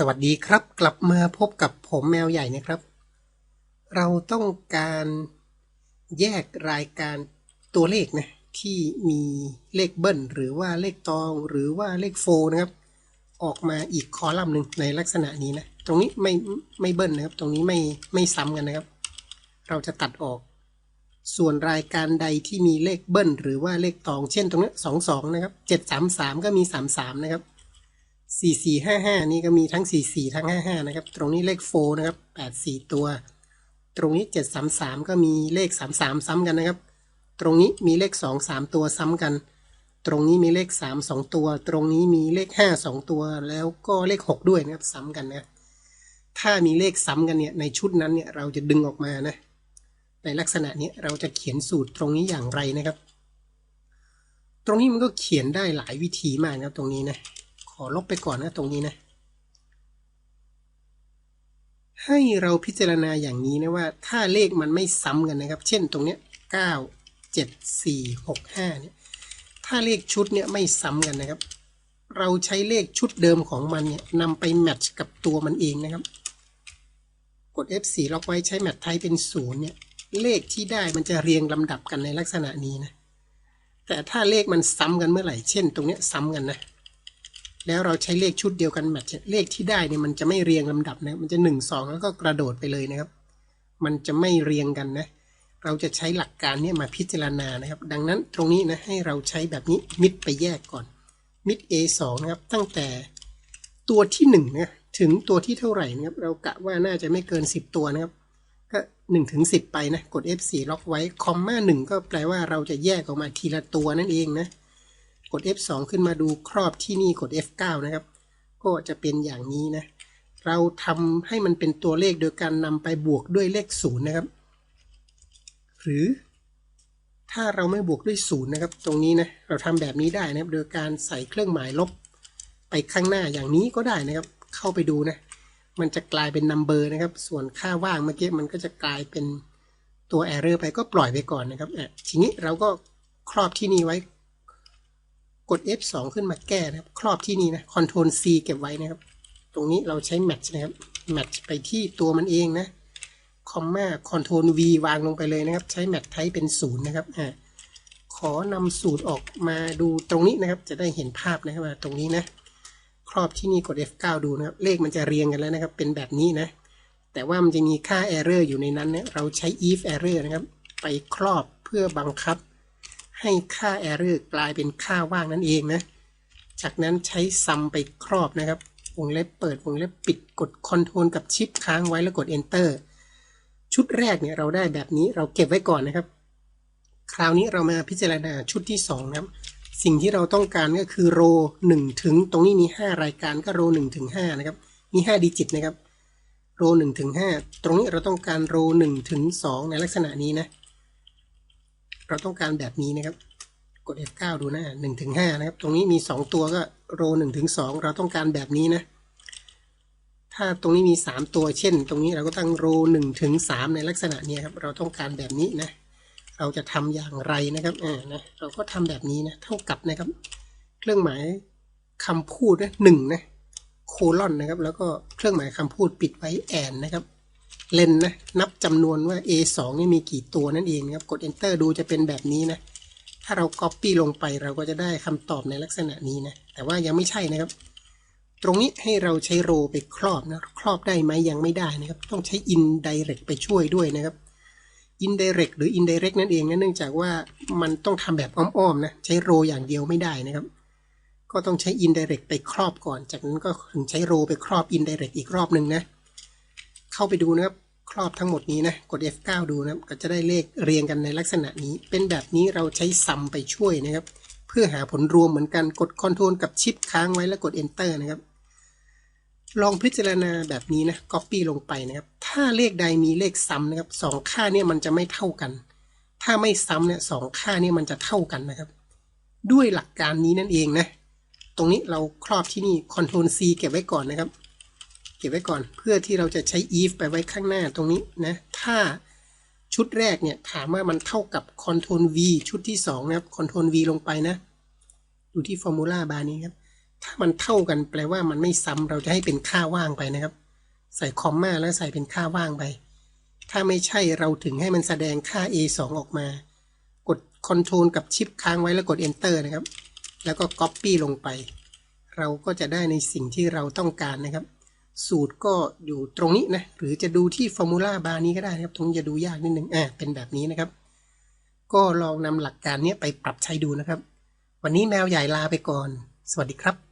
สวัสดีครับ กลับมาพบกับผมแมวใหญ่นะครับ เราต้องการแยกรายการตัวเลขนะที่มีเลขเบิ้ล หรือว่าเลขตองหรือว่าเลขโฟนะครับ ออกมาอีกคอลัมน์หนึ่งในลักษณะนี้นะ ตรงนี้ไม่ไม่เบิ้ลนะครับ ตรงนี้ไม่ไม่ซ้ำกันนะครับ เราจะตัดออก ส่วนรายการใดที่มีเลขเบิ้ล หรือว่าเลขตอง เช่น ตรงนี้สองสองนะครับเจ็ดสามสามก็มีสามสามนะครับ สี่สี่ห้าห้านี่ก็มีทั้งสี่สี่ทั้งห้าห้านะครับ ตรงนี้เลขโฟนะครับแปดสี่ตัว ตรงนี้เจ็ดสามสามก็มีเลขสามสามซ้ำกันนะครับ ตรงนี้มีเลขสองสามตัวซ้ำกัน ตรงนี้มีเลขสามสองตัว ตรงนี้มีเลขห้าสองตัว แล้วก็เลขหกด้วยนะครับ ซ้ำกันนะถ้ามีเลขซ้ำกันเนี่ย ในชุดนั้นเนี่ย เราจะดึงออกมานะ ในลักษณะนี้เราจะเขียนสูตรตรงนี้อย่างไรนะครับ ตรงนี้มันก็เขียนได้หลายวิธีมากนะครับตรงนี้นะ อลบไปก่อนนะตรงนี้นะ ให้เราพิจารณาอย่างนี้นะว่า ถ้าเลขมันไม่ซ้ำกันนะครับ เช่นตรงเนี้ยเก้าเจ็ดสี่หกห้าเนี่ย ถ้าเลขชุดเนี่ยไม่ซ้ำกันนะครับ เราใช้เลขชุดเดิมของมันเนี่ยนำไปแมทช์กับตัวมันเองนะครับ กด F4 ล็อกไว้ใช้แมทไทป์เป็นศูนย์เนี่ย เลขที่ได้มันจะเรียงลำดับกันในลักษณะนี้นะแต่ถ้าเลขมันซ้ำกันเมื่อไหร่ เช่น ตรงเนี้ยซ้ำกันนะ แล้วเราใช้เลขชุดเดียวกันแมทช์เลขที่ได้เนี่ยมันจะไม่เรียงลำดับนะมันจะหนึ่งสองแล้วก็กระโดดไปเลยนะครับ มันจะไม่เรียงกันนะ เราจะใช้หลักการเนี้มาพิจารณานะครับ ดังนั้นตรงนี้นะให้เราใช้แบบนี้มิดไปแยกก่อนมิด A2 นะครับ ตั้งแต่ตัวที่1นะถึงตัวที่เท่าไหร่นะครับ เรากะว่าน่าจะไม่เกิน 10 ตัวนะครับ ก็1ถึง10 ไปนะ กด F4 ล็อกไว้คอมมา1ก็แปลว่าเราจะแยกออกมาทีละตัวนั่นเองนะ ด F2 ขึ้นมาดูครอบที่นี่กด F9 นะครับ ก็จะเป็นอย่างนี้นะ เราทำให้มันเป็นตัวเลขโดยการนำไปบวกด้วยเลขศูนย์นะครับ หรือถ้าเราไม่บวกด้วยศูนย์นะครับ ตรงนี้นะเราทำแบบนี้ได้นะครับ โดยการใส่เครื่องหมายลบ ไปข้างหน้าอย่างนี้ก็ได้นะครับ เข้าไปดูนะ มันจะกลายเป็น number นะครับ ส่วนค่าว่างเมื่อกี้มันก็จะกลายเป็นตัว error ไปก็ปล่อยไปก่อนนะครับอะทีนี้เราก็ครอบที่นี่ไว้ กด F2 ขึ้นมาแก้นะครับ ครอบที่นี่นะ Ctrl C เก็บไว้นะครับ ตรงนี้เราใช้ match นะครับ match ไปที่ตัวมันเองนะคอมมา Ctrl V วางลงไปเลยนะครับ ใช้ match type เป็นศูนย์นะครับอ่าขอนำสูตรออกมาดูตรงนี้นะครับ จะได้เห็นภาพนะครับตรงนี้นะ ครอบที่นี่กด F9 ดูนะครับ เลขมันจะเรียงกันแล้วนะครับ เป็นแบบนี้นะ แต่ว่ามันจะมีค่า error อยู่ในนั้นนะเราใช้ if error นะครับ ไปครอบเพื่อบังคับ ให้ค่า error กลายเป็นค่าว่างนั่นเองนะ จากนั้นใช้ sum ไปครอบนะครับ วงเล็บเปิด วงเล็บปิด กด Ctrl กับ Shift ค้างไว้แล้วกด Enter ชุดแรกเนี่ยเราได้แบบนี้เราเก็บไว้ก่อนนะครับ คราวนี้เรามาพิจารณาชุดที่ 2 นะครับ สิ่งที่เราต้องการก็คือโรหนึ่งถึง ตรงนี้มี 5 รายการก็โรหนึ่งถึงห้านะครับ มี 5 ดิจิตนะครับ โรหนึ่งถึงห้าตรงนี้เราต้องการโรหนึ่งถึงสองในลักษณะนี้นะ เราต้องการแบบนี้นะครับ กด F9 ดูนะหนึ่งถึงห้านะครับ ตรงนี้มี 2 ตัวก็โรหนึ่งถึงสองเราต้องการแบบนี้นะ ถ้าตรงนี้มี 3 ตัวเช่น ตรงนี้เราก็ตั้งโรหนึ่งถึงสามในลักษณะนี้ครับ เราต้องการแบบนี้นะ เราจะทำอย่างไรนะครับอ่านะเราก็ทำแบบนี้นะ เท่ากับนะครับ เครื่องหมายคำพูดนะหนึ่งนะโคลอนนะครับ แล้วก็เครื่องหมายคำพูดปิดไว้แอนนะครับ เลนนะ นับจำนวนว่า A2 นี่มีกี่ตัวนั่นเองครับ กด Enter ดูจะเป็นแบบนี้นะ ถ้าเรา Copy ลงไปเราก็จะได้คำตอบในลักษณะนี้นะ แต่ว่ายังไม่ใช่นะครับ ตรงนี้ให้เราใช้โรไปครอบนะ ครอบได้ไหมยังไม่ได้นะครับ ต้องใช้ indirect ไปช่วยด้วยนะครับ indirect หรือ indirect นั่นเองนะเนื่องจากว่ามันต้องทำแบบอ้อมๆนะ ใช้โรอย่างเดียวไม่ได้นะครับ ก็ต้องใช้ indirect ไปครอบก่อน จากนั้นก็ถึงใช้โรไปครอบ indirect อีกรอบหนึ่งนะ เข้าไปดูนะครับ ครอบทั้งหมดนี้นะ กด F9 ดูนะครับ ก็จะได้เลขเรียงกันในลักษณะนี้ เป็นแบบนี้เราใช้ sum ไปช่วยนะครับ เพื่อหาผลรวมเหมือนกัน กด Ctrl กับ Shift ค้างไว้แล้วกด Enter นะครับ ลองพิจารณาแบบนี้นะ Copy ลงไปนะครับ ถ้าเลขใดมีเลขซ้ำนะครับสองค่าเนี่ยมันจะไม่เท่ากัน ถ้าไม่ซ้ำเนี่ยสองค่าเนี่ยมันจะเท่ากันนะครับ ด้วยหลักการนี้นั่นเองนะ ตรงนี้เราครอบที่นี่ Ctrl C เก็บไว้ก่อนนะครับ เก็บไว้ก่อนเพื่อที่เราจะใช้ if ไปไว้ข้างหน้าตรงนี้นะ ถ้าชุดแรกเนี่ยถามว่ามันเท่ากับ Ctrl V ชุดที่ 2 นะครับ Ctrl V ลงไปนะดูที่ Formula Bar นี้ครับ ถ้ามันเท่ากันแปลว่ามันไม่ซ้ำเราจะให้เป็นค่าว่างไปนะครับ ใส่คอมมาแล้วใส่เป็นค่าว่างไป ถ้าไม่ใช่เราถึงให้มันแสดงค่า a 2 ออกมา กด Ctrl กับชิปค้างไว้แล้วกด Enter นะครับ แล้วก็ Copy ลงไป เราก็จะได้ในสิ่งที่เราต้องการนะครับ สูตรก็อยู่ตรงนี้นะ หรือจะดูที่ฟอร์มูลาบาร์นี้ก็ได้นะครับตรงนี้จะดูยากนิดนึงอ่าเป็นแบบนี้นะครับ ก็ลองนำหลักการนี้ไปปรับใช้ดูนะครับ วันนี้แมวใหญ่ลาไปก่อน สวัสดีครับ